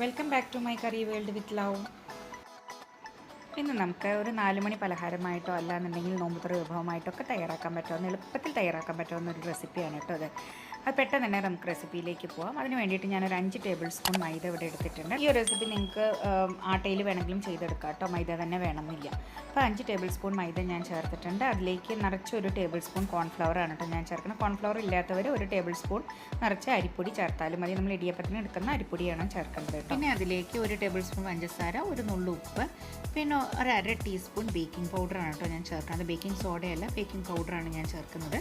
Welcome back to my curry world with love ഇന്ന് നമുക്ക് ഒരു നാലുമണി പലഹാരമായിട്ടോ അല്ലാന്നുണ്ടെങ്കിൽ നോമ്പുത്ര വിഭവമായിട്ടോ ഒക്കെ തയ്യാറാക്കാൻ പറ്റാവുന്ന എളുപ്പത്തിൽ തയ്യാറാക്കാൻ പറ്റുമെന്നൊരു റെസിപ്പിയാണ് കേട്ടോ അത്. അത് പെട്ടെന്ന് തന്നെ നമുക്ക് റെസിപ്പിയിലേക്ക് പോകാം അതിന് വേണ്ടിയിട്ട് ഞാനൊരു അഞ്ച് ടേബിൾ സ്പൂൺ മൈദ ഇവിടെ എടുത്തിട്ടുണ്ട്. ഈ റെസിപ്പി നിങ്ങൾക്ക് ആട്ടയിൽ വേണമെങ്കിലും ചെയ്തെടുക്കാം കേട്ടോ. മൈദ തന്നെ വേണമെന്നില്ല. അപ്പോൾ അഞ്ച് ടേബിൾ സ്പൂൺ മൈദ ഞാൻ ചേർത്തിട്ടുണ്ട്. അതിലേക്ക് നിറച്ച് ഒരു ടേബിൾ സ്പൂൺ കോൺഫ്ലവർ ആണ് കേട്ടോ ഞാൻ ചേർക്കുന്നത്. കോൺഫ്ലവർ ഇല്ലാത്തവർ ഒരു ടേബിൾ സ്പൂൺ നിറച്ച് അരിപ്പൊടി ചേർത്താലും മതി. നമ്മൾ ഇടിയപ്പത്തിന് എടുക്കുന്ന അരിപ്പൊടിയാണ് ചേർക്കേണ്ടത് കേട്ടോ. പിന്നെ അതിലേക്ക് ഒരു ടേബിൾ സ്പൂൺ പഞ്ചസാര ഒരു നുള്ളു ഉപ്പ് പിന്നെ ഒരു അര ടീസ്പൂൺ ബേക്കിംഗ് പൗഡർ ആണ് കേട്ടോ ഞാൻ ചേർക്കുന്നത്. ബേക്കിംഗ് സോഡയല്ല ബേക്കിംഗ് പൗഡറാണ് ഞാൻ ചേർക്കുന്നത്.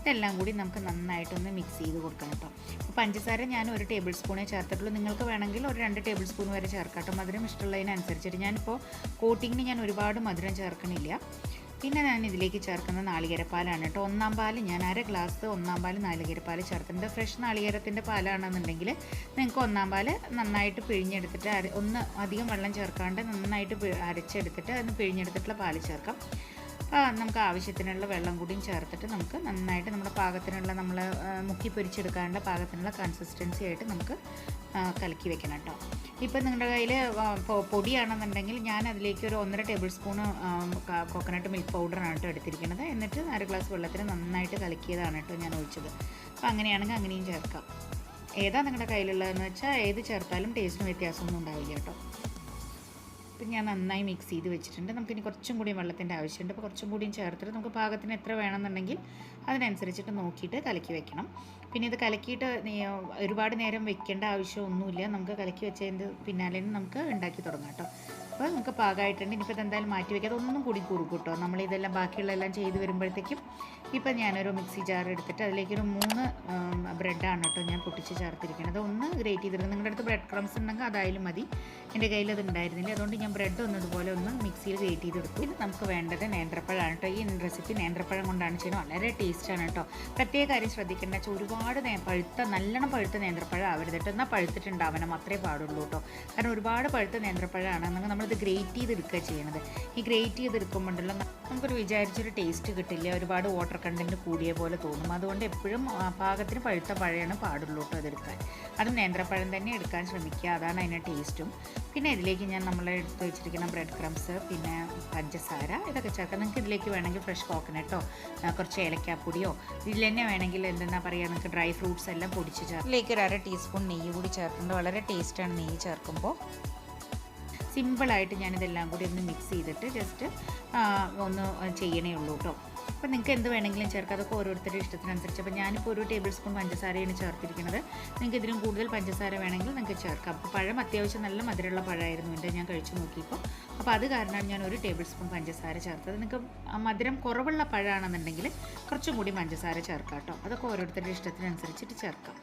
ഇതെല്ലാം കൂടി നമുക്ക് നന്നായിട്ടൊന്ന് മിക്സ് കൊടുക്കണം കേട്ടോ പഞ്ചസാര ഞാൻ ഒരു ടേബിൾ സ്പൂണേ ചേർത്തിട്ടുള്ളൂ. നിങ്ങൾക്ക് വേണമെങ്കിൽ ഒരു രണ്ട് ടേബിൾ സ്പൂൺ വരെ ചേർക്കാം കേട്ടോ മധുരം ഇഷ്ടമുള്ളതിനനുസരിച്ചിട്ട് ഞാനിപ്പോൾ കോട്ടിങ്ങിന് ഞാൻ ഒരുപാട് മധുരം ചേർക്കണില്ല. പിന്നെ ഞാൻ ഇതിലേക്ക് ചേർക്കുന്ന നാളികേരപ്പാലാണ് കേട്ടോ ഒന്നാം പാൽ ഞാൻ അര ഗ്ലാസ് ഒന്നാം പാൽ നാളികേരപ്പാൽ ചേർത്തിട്ടുണ്ട്. ഫ്രഷ് നാളികേരത്തിന്റെ പാലാണെന്നുണ്ടെങ്കിൽ നിങ്ങൾക്ക് ഒന്നാം പാൽ നന്നായിട്ട് പിഴിഞ്ഞെടുത്തിട്ട് ഒന്ന് അധികം വെള്ളം ചേർക്കാണ്ട് നന്നായിട്ട് അരച്ചെടുത്തിട്ട് അതിന് പിഴിഞ്ഞെടുത്തിട്ടുള്ള പാൽ ചേർക്കാം. നമുക്ക് ആവശ്യത്തിനുള്ള വെള്ളം കൂടിയും ചേർത്തിട്ട് നമുക്ക് നന്നായിട്ട് നമ്മുടെ പാകത്തിനുള്ള നമ്മൾ മുക്കി പൊരിച്ചെടുക്കാനുള്ള പാകത്തിനുള്ള കൺസിസ്റ്റൻസി ആയിട്ട് നമുക്ക് കലക്കി വെക്കണം കേട്ടോ. ഇപ്പം നിങ്ങളുടെ കയ്യിൽ പൊടിയാണെന്നുണ്ടെങ്കിൽ ഞാൻ അതിലേക്ക് ഒരു ഒന്നര ടേബിൾ സ്പൂൺ കോക്കനട്ട് മിൽക്ക് പൗഡറാണ് കേട്ടോ എടുത്തിരിക്കുന്നത്. എന്നിട്ട് അര ഗ്ലാസ് വെള്ളത്തിൽ നന്നായിട്ട് കലക്കിയതാണ് കേട്ടോ ഞാൻ ഒഴിച്ചത്. അപ്പോൾ അങ്ങനെയാണെങ്കിൽ അങ്ങനെയും ചേർക്കാം. ഏതാ നിങ്ങളുടെ കയ്യിലുള്ളതെന്ന് വെച്ചാൽ ഏത് ചേർത്താലും ടേസ്റ്റിന് വ്യത്യാസമൊന്നും ഉണ്ടാവില്ല കേട്ടോ. ഇപ്പം ഞാൻ നന്നായി മിക്സ് ചെയ്ത് വെച്ചിട്ടുണ്ട്. നമുക്ക് നമുക്കിനി കുറച്ചും കൂടി വെള്ളത്തിന്റെ ആവശ്യമുണ്ട്. അപ്പോൾ കുറച്ചും കൂടിയും ചേർത്തിട്ട് നമുക്ക് പാകത്തിന് എത്ര വേണമെന്നുണ്ടെങ്കിൽ അതിനനുസരിച്ചിട്ട് നോക്കിയിട്ട് കലക്കി വെക്കണം. പിന്നെ ഇത് കലക്കിയിട്ട് ഒരുപാട് നേരം വെക്കേണ്ട ആവശ്യമൊന്നുമില്ല. നമുക്ക് കലക്കി വെച്ചതിന്റെ പിന്നാലെ നമുക്ക് ഉണ്ടാക്കി തുടങ്ങാം കേട്ടോ. അപ്പോൾ നമുക്ക് പാകമായിട്ടുണ്ട്. ഇനിയിപ്പോൾ ഇത് എന്തായാലും മാറ്റി വയ്ക്കുക അതൊന്നും കൂടി കുറുക്കൂട്ടോ കേട്ടോ. നമ്മളിതെല്ലാം ബാക്കിയുള്ളതെല്ലാം ചെയ്ത് വരുമ്പോഴത്തേക്കും ഇപ്പം ഞാനൊരു മിക്സി ജാർ എടുത്തിട്ട് അതിലേക്കൊരു മൂന്ന് ബ്രെഡാണ് കേട്ടോ ഞാൻ പൊട്ടിച്ച് ചേർത്തിരിക്കുന്നത്. ഒന്ന് ഗ്രേറ്റ് ചെയ്തിരുന്നത് നിങ്ങളുടെ അടുത്ത് ബ്രെഡ് ക്രംസ് ഉണ്ടെങ്കിൽ അതായാലും മതി. എന്റെ കയ്യിൽ അത് ഉണ്ടായിരുന്നില്ല. അതുകൊണ്ട് ഞാൻ ബ്രെഡ് ഒന്നും ഇതുപോലെ ഒന്ന് മിക്സിയിൽ ഗ്രേറ്റ് ചെയ്ത് ചെയ്തെടുത്തു. ഇത് നമുക്ക് വേണ്ടത് നേന്ത്രപ്പഴമാണ് കേട്ടോ. ഈ റെസിപ്പി നേന്ത്രപ്പഴം കൊണ്ടാണ് ചെയ്യുന്നത്. വളരെ ടേസ്റ്റാണ് കേട്ടോ. പ്രത്യേക കാര്യം ശ്രദ്ധിക്കേണ്ട വെച്ചാൽ ഒരുപാട് പഴുത്ത നല്ലോണം പഴുത്ത നേന്ത്രപ്പഴം ആവരുത് കേട്ടോ. എന്നാൽ പഴുത്തിട്ടുണ്ടാവണം. അത്രേ പാടുള്ളൂ കേട്ടോ. കാരണം ഒരുപാട് പഴുത്ത നേന്ത്രപ്പഴമാണെന്നെങ്കിൽ നമ്മളിത് ഗ്രേറ്റ് ചെയ്തെടുക്കുക ചെയ്യണത്. ഈ ഗ്രേറ്റ് ചെയ്തെടുക്കുമ്പോണ്ടല്ലോ നമുക്കൊരു വിചാരിച്ചൊരു ടേസ്റ്റ് കിട്ടില്ല. ഒരുപാട് വാട്ടർ കണ്ടന്റ് കൂടിയ പോലെ തോന്നും. അതുകൊണ്ട് എപ്പോഴും പാകത്തിന് പഴുത്ത പഴയാണ് പാടുള്ളൂ കേട്ടോ അതെടുക്കാൻ. അത് നേന്ത്രപ്പഴം തന്നെ എടുക്കാൻ ശ്രമിക്കുക. അതാണ് അതിന്റെ ടേസ്റ്റും പിന്നെ ഇതിലേക്ക് ഞാൻ നമ്മൾ എടുത്ത് വെച്ചിരിക്കുന്ന ബ്രെഡ് ക്രംസ് പിന്നെ പഞ്ചസാര ഇതൊക്കെ ചേർക്കാം. നിങ്ങൾക്ക് ഇതിലേക്ക് വേണമെങ്കിൽ ഫ്രഷ് കോക്കനട്ടോ കുറച്ച് ഏലക്കാപ്പൊടിയോ ഇതിൽ തന്നെ വേണമെങ്കിൽ എന്തെന്നാ പറയുക നിങ്ങൾക്ക് ഡ്രൈ ഫ്രൂട്ട്സ് എല്ലാം പൊടിച്ച് ചേർക്കാം. ഇതിലേക്ക് ഒരു അര ടീസ്പൂൺ നെയ്യ് കൂടി ചേർക്കുന്നുണ്ട്. വളരെ ടേസ്റ്റാണ് നെയ്യ് ചേർക്കുമ്പോൾ. സിമ്പിളായിട്ട് ഞാനിതെല്ലാം കൂടി ഒന്ന് മിക്സ് ചെയ്തിട്ട് ജസ്റ്റ് ഒന്ന് ചെയ്യണേ ഉള്ളൂ കേട്ടോ അപ്പോൾ നിങ്ങൾക്ക് എന്ത് വേണമെങ്കിലും ചേർക്കാം. അതൊക്കെ ഓരോരുത്തരുടെ ഇഷ്ടത്തിനനുസരിച്ച്. അപ്പോൾ ഞാനിപ്പോൾ ഒരു ടേബിൾ സ്പൂൺ പഞ്ചസാരയാണ് ചേർത്തിരിക്കുന്നത് നിങ്ങൾക്ക് ഇതിലും കൂടുതൽ പഞ്ചസാര വേണമെങ്കിൽ നിങ്ങൾക്ക് ചേർക്കാം. അപ്പോൾ പഴം അത്യാവശ്യം നല്ല മധുരമുള്ള പഴമായിരുന്നു എന്റെ. ഞാൻ കഴിച്ചു നോക്കിയപ്പോൾ അപ്പോൾ അത് കാരണമാണ് ഞാൻ ഒരു ടേബിൾ സ്പൂൺ പഞ്ചസാര ചേർത്തത്. നിങ്ങൾക്ക് മധുരം കുറവുള്ള പഴമാണെന്നുണ്ടെങ്കിൽ കുറച്ചും കൂടി പഞ്ചസാര ചേർക്കാം കേട്ടോ അതൊക്കെ ഓരോരുത്തരുടെ ഇഷ്ടത്തിനനുസരിച്ചിട്ട് ചേർക്കാം.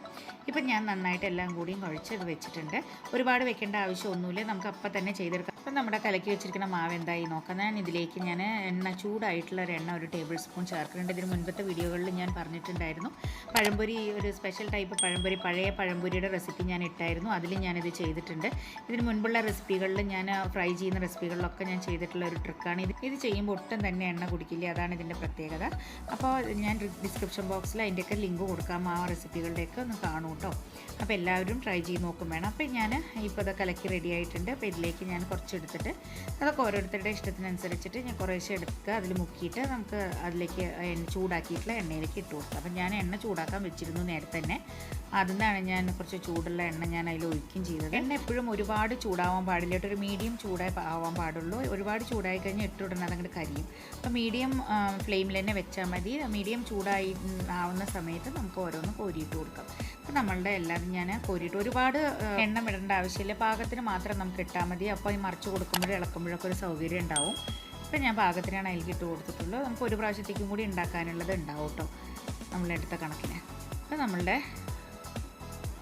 ഇപ്പം ഞാൻ നന്നായിട്ട് എല്ലാം കൂടിയും കുഴച്ച് വെച്ചിട്ടുണ്ട്. ഒരുപാട് വെക്കേണ്ട ആവശ്യമൊന്നുമില്ല. നമുക്ക് അപ്പം തന്നെ ചെയ്തെടുക്കാം. അപ്പം നമ്മുടെ കലക്കി വെച്ചിരിക്കുന്ന മാവ് എന്തായി? നോക്കാം. ഞാൻ ഇതിലേക്ക് ഞാൻ എണ്ണ ചൂടായിട്ടുള്ള ഒരു എണ്ണ ഒരു ടേബിൾ സ്പൂൺ ചേർക്കുന്നുണ്ട്. ഇതിന് മുൻപത്തെ വീഡിയോകളിൽ ഞാൻ പറഞ്ഞിട്ടുണ്ടായിരുന്നു. പഴംപൊരി ഒരു സ്പെഷ്യൽ ടൈപ്പ് പഴംപൊരി പഴയ പഴംപൊരിയുടെ റെസിപ്പി ഞാൻ ഇട്ടായിരുന്നു. അതിൽ ഞാനിത് ചെയ്തിട്ടുണ്ട്. ഇതിന് മുൻപുള്ള റെസിപ്പികളിൽ ഞാൻ ഫ്രൈ ചെയ്യുന്ന റെസിപ്പികളിലൊക്കെ ഞാൻ ചെയ്തിട്ടുള്ള ഒരു ട്രിക്കാണ് ഇത്. ഇത് ചെയ്യുമ്പോൾ ഒട്ടും തന്നെ എണ്ണ കുടിക്കില്ല. അതാണ് ഇതിന്റെ പ്രത്യേകത. അപ്പോൾ ഞാൻ ഡിസ്ക്രിപ്ഷൻ ബോക്സിൽ അതിന്റെയൊക്കെ ലിങ്ക് കൊടുക്കാം ആ റെസിപ്പികളുടെയൊക്കെ ഒന്ന് കാണൂ കേട്ടോ അപ്പോൾ എല്ലാവരും ട്രൈ ചെയ്ത് നോക്കും വേണം. അപ്പോൾ ഞാൻ ഇപ്പോൾ അത് കലക്കി റെഡി ആയിട്ടുണ്ട്. അപ്പോൾ ഇതിലേക്ക് ഞാൻ കുറച്ച് എടുത്തിട്ട് അതൊക്കെ ഓരോരുത്തരുടെ ഇഷ്ടത്തിനനുസരിച്ചിട്ട് ഞാൻ കുറേശ്ശെ എടുക്കുക അതിൽ മുക്കിയിട്ട് നമുക്ക് അതിലേക്ക് ചൂടാക്കിയിട്ടുള്ള എണ്ണയിലേക്ക് ഇട്ട് കൊടുക്കുക അപ്പം ഞാൻ എണ്ണ ചൂടാക്കാൻ വെച്ചിരുന്നു നേരത്തെ തന്നെ. അതിനാണ് ഞാൻ കുറച്ച് ചൂടുള്ള എണ്ണ ഞാൻ അതിൽ ഒഴിക്കുകയും ചെയ്തത്. എണ്ണ എപ്പോഴും ഒരുപാട് ചൂടാവാൻ പാടില്ല. ഒരു മീഡിയം ചൂടായി ആവാൻ പാടുള്ളൂ. ഒരുപാട് ചൂടായി കഴിഞ്ഞാൽ ഇട്ട് ഉടനെ അതങ്ങോട്ട് കരിയും. അപ്പോൾ മീഡിയം ഫ്ലെയിമിൽ തന്നെ വെച്ചാൽ മതി. മീഡിയം ചൂടായി ആവുന്ന സമയത്ത് നമുക്ക് ഓരോന്ന് കോരിയിട്ട് കൊടുക്കാം. അപ്പോൾ നമ്മളുടെ എല്ലാവരും ഞാൻ കോരിയിട്ട് ഒരുപാട് എണ്ണ ഇടേണ്ട ആവശ്യമില്ല. പാകത്തിന് മാത്രം നമുക്ക് ഇട്ടാൽ മതി. അപ്പോൾ ഈ മറിച്ച് കൊടുക്കുമ്പോഴും ഇളക്കുമ്പോഴൊക്കെ ഒരു സൗകര്യം ഉണ്ടാവും. ഇപ്പം ഞാൻ പാകത്തിനാണ് അതിലേക്ക് ഇട്ട് കൊടുത്തിട്ടുള്ളത്. നമുക്ക് ഒരു പ്രാവശ്യത്തേക്കും കൂടി ഉണ്ടാക്കാനുള്ളത് ഉണ്ടാവും കേട്ടോ നമ്മളെടുത്ത കണക്കിന്. അപ്പോൾ നമ്മളുടെ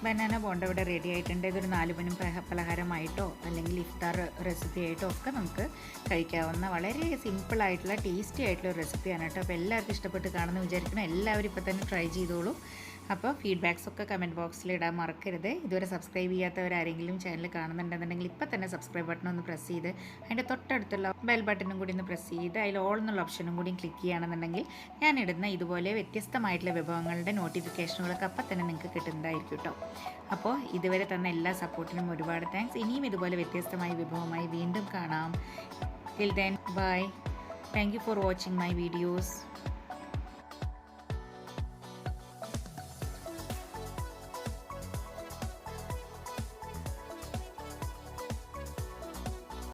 ബനാന ബോണ്ട ഇവിടെ റെഡി ആയിട്ടുണ്ട്. ഇതൊരു നാല് മണി പലഹ- പലഹാരമായിട്ടോ അല്ലെങ്കിൽ ഇഫ്താർ റെസിപ്പി ആയിട്ടോ ഒക്കെ നമുക്ക് കഴിക്കാവുന്ന വളരെ സിമ്പിൾ ആയിട്ടുള്ള ടേസ്റ്റി ആയിട്ടുള്ള റെസിപ്പിയാണ് കേട്ടോ അപ്പോൾ എല്ലാവർക്കും ഇഷ്ടപ്പെട്ട് കാണുമെന്ന് വിചാരിക്കണം എല്ലാവരും ഇപ്പോൾ തന്നെ ട്രൈ ചെയ്തോളൂ. അപ്പോൾ ഫീഡ്ബാക്സ് ഒക്കെ കമന്റ് ബോക്സിൽ ഇടാൻ മറക്കരുത്. ഇതുവരെ സബ്സ്ക്രൈബ് ചെയ്യാത്തവരാരെങ്കിലും ചാനൽ കാണുന്നുണ്ടെന്നുണ്ടെങ്കിൽ ഇപ്പോൾ തന്നെ സബ്സ്ക്രൈബ് ബട്ടൺ ഒന്ന് പ്രസ് ചെയ്ത് അതിന്റെ തൊട്ടടുത്തുള്ള ബെൽ ബട്ടണും കൂടി ഒന്ന് പ്രസ് ചെയ്ത് അതിൽ ഓൾ എന്നുള്ള ഓപ്ഷനും കൂടി ക്ലിക്ക് ചെയ്യുകയാണെന്നുണ്ടെങ്കിൽ ഞാൻ ഇടുന്ന ഇതുപോലെ വ്യത്യസ്തമായിട്ടുള്ള വിഭവങ്ങളുടെ നോട്ടിഫിക്കേഷനുകളൊക്കെ അപ്പം തന്നെ നിങ്ങൾക്ക് കിട്ടുന്നതായിരിക്കും കേട്ടോ. അപ്പോൾ ഇതുവരെ തന്ന എല്ലാ സപ്പോർട്ടിനും ഒരുപാട് താങ്ക്സ് ഇനിയും ഇതുപോലെ വ്യത്യസ്തമായ വിഭവമായി വീണ്ടും കാണാം. Till then bye thank you for watching my videos